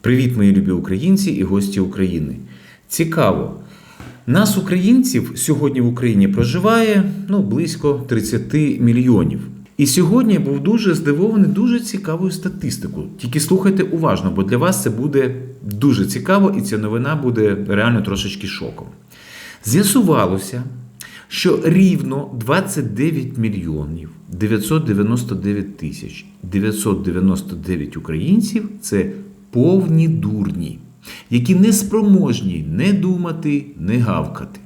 Привіт, мої любі українці і гості України. Цікаво. Нас, українців, сьогодні в Україні проживає ну, близько 30 мільйонів. І сьогодні я був дуже здивований дуже цікавою статистикою. Тільки слухайте уважно, бо для вас це буде дуже цікаво, і ця новина буде реально трошечки шоком. З'ясувалося, що рівно 29 мільйонів 999 тисяч 999 українців це повні дурні, які не спроможні не думати, не гавкати.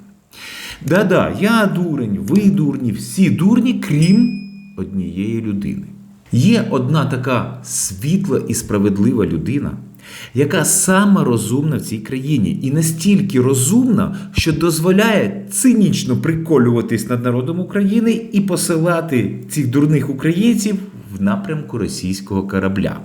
Да-да, я дурень, ви дурні, всі дурні, крім однієї людини. Є одна така світла і справедлива людина, яка сама розумна в цій країні, і настільки розумна, що дозволяє цинічно приколюватись над народом України і посилати цих дурних українців в напрямку російського корабля.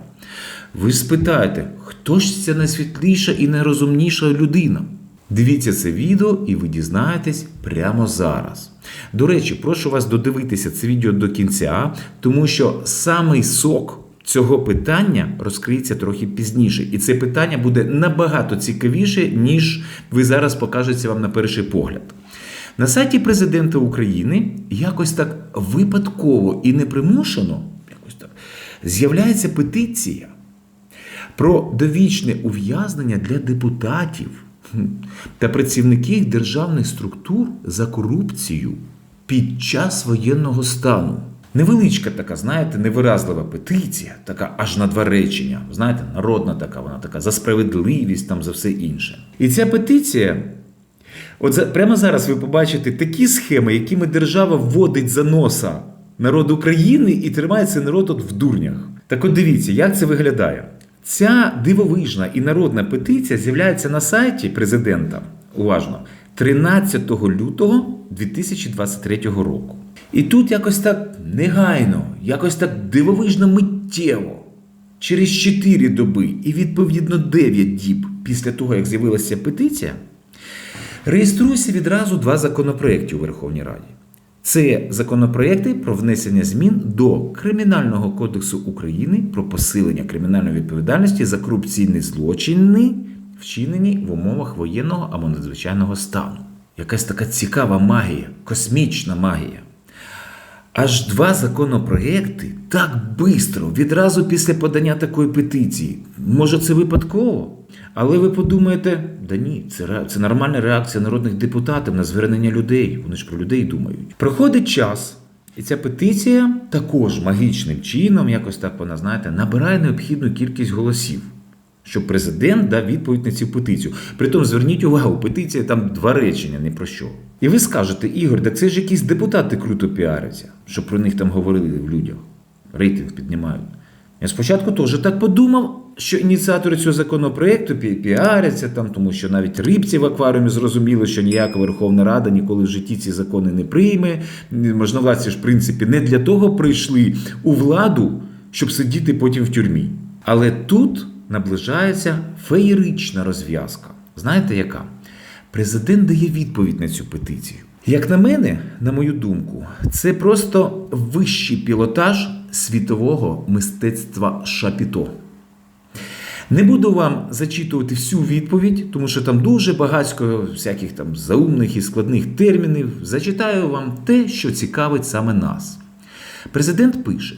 Ви спитаєте, хто ж ця найсвітліша і найрозумніша людина? Дивіться це відео і ви дізнаєтесь прямо зараз. До речі, прошу вас додивитися це відео до кінця, тому що самий сок цього питання розкриється трохи пізніше. І це питання буде набагато цікавіше, ніж ви зараз покажеться вам на перший погляд. На сайті президента України якось так випадково і непримушено якось так, з'являється петиція про довічне ув'язнення для депутатів та працівників державних структур за корупцію під час воєнного стану. Невеличка така, знаєте, невиразлива петиція, така аж на два речення. Знаєте, народна така, вона така за справедливість, там за все інше. І ця петиція. От за, прямо зараз ви побачите такі схеми, якими держава вводить за носа народ України і тримає цей народ от в дурнях. Так от дивіться, як це виглядає. Ця дивовижна і народна петиція з'являється на сайті президента. Уважно, 13 лютого 2023 року. І тут якось так негайно, якось так дивовижно миттєво, через 4 доби і відповідно 9 діб після того, як з'явилася петиція, реєструються відразу два законопроекти у Верховній Раді. Це законопроекти про внесення змін до Кримінального кодексу України про посилення кримінальної відповідальності за корупційні злочини, вчинені в умовах воєнного або надзвичайного стану. Якась така цікава магія, космічна магія. Аж два законопроекти так бистро, відразу після подання такої петиції. Може, це випадково? Але ви подумаєте, да ні, це, це нормальна реакція народних депутатів на звернення людей. Вони ж про людей думають. Проходить час, і ця петиція також магічним чином, якось так вона, знаєте, набирає необхідну кількість голосів. Щоб президент дав відповідь на цю петицію. Притом зверніть увагу, петиція там два речення, не про що. І ви скажете, Ігор, так це ж якісь депутати круто піаряться, щоб про них там говорили в людях. Рейтинг піднімають. Я спочатку теж так подумав, що ініціатори цього законопроекту пі- піаряться там, тому що навіть рибці в акваріумі зрозуміли, що ніяка Верховна Рада ніколи в житті ці закони не прийме. Можновладці ж, в принципі, не для того прийшли у владу, щоб сидіти потім в тюрмі. Але тут наближається феєрична розв'язка. Знаєте яка? Президент дає відповідь на цю петицію. Як на мене, на мою думку, це просто вищий пілотаж світового мистецтва шапіто. Не буду вам зачитувати всю відповідь, тому що там дуже багатько всяких там заумних і складних термінів. Зачитаю вам те, що цікавить саме нас. Президент пише: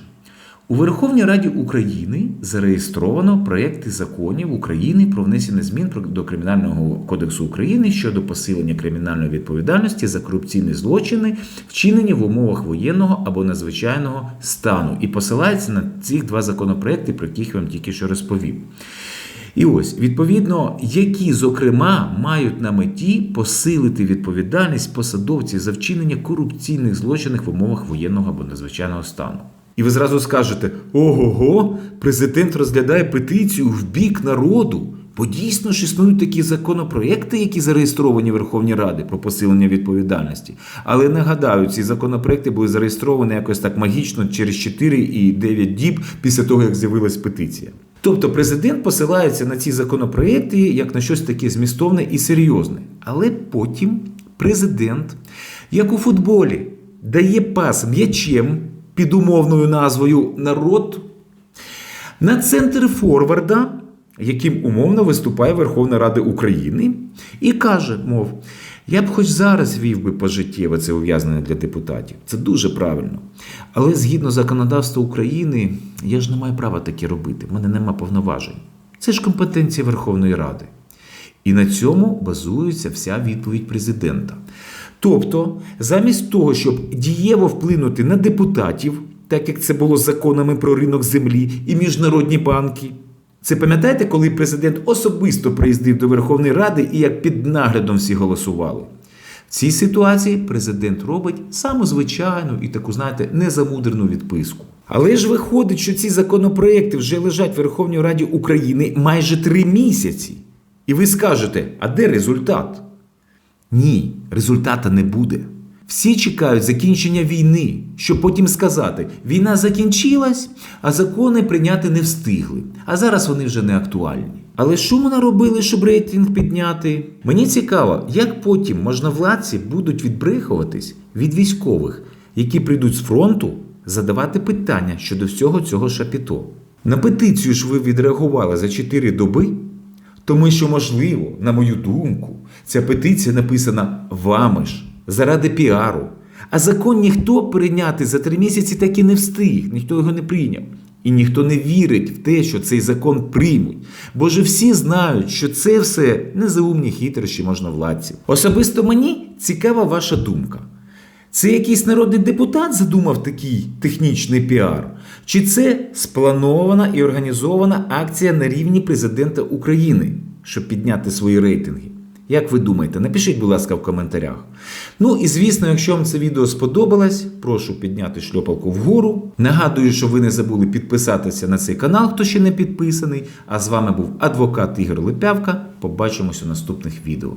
у Верховній Раді України зареєстровано проекти законів України про внесення змін до Кримінального кодексу України щодо посилення кримінальної відповідальності за корупційні злочини, вчинені в умовах воєнного або надзвичайного стану, і посилається на ці два законопроекти, про яких я вам тільки що розповів. І ось, відповідно, які, зокрема, мають на меті посилити відповідальність посадовців за вчинення корупційних злочинів в умовах воєнного або надзвичайного стану. І ви зразу скажете: ого, президент розглядає петицію в бік народу. Бо дійсно ж існують такі законопроекти, які зареєстровані в Верховній Раді про посилення відповідальності. Але нагадаю, ці законопроекти були зареєстровані якось так магічно через 4 і 9 діб після того, як з'явилась петиція. Тобто президент посилається на ці законопроекти як на щось таке змістовне і серйозне. Але потім президент, як у футболі, дає пас м'ячем під умовною назвою народ на центр форварда яким умовно виступає Верховна Рада України, і каже, мов, я б хоч зараз вів би пожиттєве це ув'язнення для депутатів. Це дуже правильно. Але згідно законодавства України, я ж не маю права таке робити. В мене нема повноважень. Це ж компетенція Верховної Ради. І на цьому базується вся відповідь президента. Тобто, замість того, щоб дієво вплинути на депутатів, так як це було з законами про ринок землі і міжнародні банки. Це пам'ятаєте, коли президент особисто приїздив до Верховної Ради і як під наглядом всі голосували? В цій ситуації президент робить саму звичайну і таку, знаєте, незамудрену відписку. Але ж виходить, що ці законопроекти вже лежать в Верховній Раді України майже три місяці. І ви скажете, а де результат? Ні, результата не буде. Всі чекають закінчення війни, щоб потім сказати: війна закінчилась, а закони прийняти не встигли. А зараз вони вже не актуальні. Але що ми наробили, щоб рейтинг підняти? Мені цікаво, як потім можновладці будуть відбрехуватись від військових, які прийдуть з фронту, задавати питання щодо всього цього шапіто. На петицію ж ви відреагували за 4 доби, тому що, можливо, на мою думку, ця петиція написана вами ж заради піару. А закон ніхто прийняти за три місяці так і не встиг, ніхто його не прийняв. І ніхто не вірить в те, що цей закон приймуть. Бо ж всі знають, що це все незаумні хитрощі можновладців. Особисто мені цікава ваша думка. Це якийсь народний депутат задумав такий технічний піар? Чи це спланована і організована акція на рівні президента України, щоб підняти свої рейтинги? Як ви думаєте? Напишіть, будь ласка, в коментарях. Ну і звісно, якщо вам це відео сподобалось, прошу підняти шльопалку вгору. Нагадую, що ви не забули підписатися на цей канал, хто ще не підписаний. А з вами був адвокат Ігор Липявка. Побачимось у наступних відео.